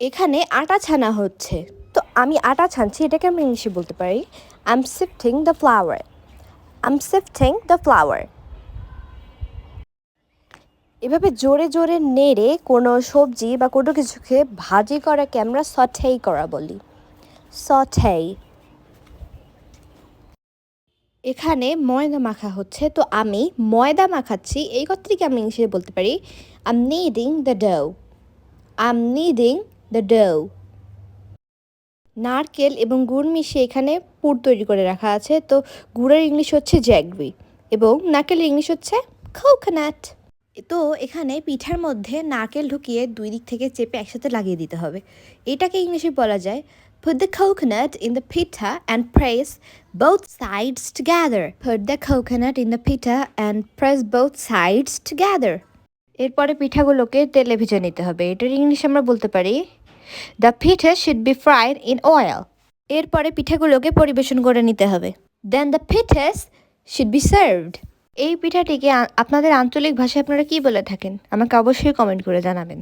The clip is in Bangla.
এখানে আটা ছানা হচ্ছে। তো আমি আটা ছানছি, এটাকে আমি ইংলিশে বলতে পারি I am sifting the flower I am sifting the flower এভাবে জোরে জোরে নেড়ে কোনো সবজি বা কোনো কিছুকে ভাজি করাকে আমরা সঠেই করা বলি। সঠেই এখানে ময়দা মাখা হচ্ছে, তো আমি ময়দা মাখাচ্ছি, এই কথাটিকে আমি ইংলিশে বলতে পারি I am kneading the dough I am kneading the dough নারকেল এবং গুড় মিশিয়ে এখানে পুর তৈরি করে রাখা আছে। তো গুড়ের ইংলিশ হচ্ছে জ্যাগরি এবং নারকেলের ইংলিশ হচ্ছে কোকোনাট তো এখানে পিঠার মধ্যে নারকেল ঢুকিয়ে দুই দিক থেকে চেপে একসাথে লাগিয়ে দিতে হবে। এটাকে ইংলিশে বলা যায় Put the coconut in the pita and press both sides together. Put the coconut in the pita and press both sides together. এরপরে পিঠাগুলোকে তেলে ভেজে নিতে হবে। এটার ইংলিশ আমরা বলতে পারি the pitha should be fried in oil এরপরে পিঠাগুলোকে পরিবেশন করে নিতে হবে। Then the pithas should be served এই পিঠাটিকে আপনাদের আঞ্চলিক ভাষায় আপনারা কি বলে থাকেন? আমাকে অবশ্যই কমেন্ট করে জানাবেন।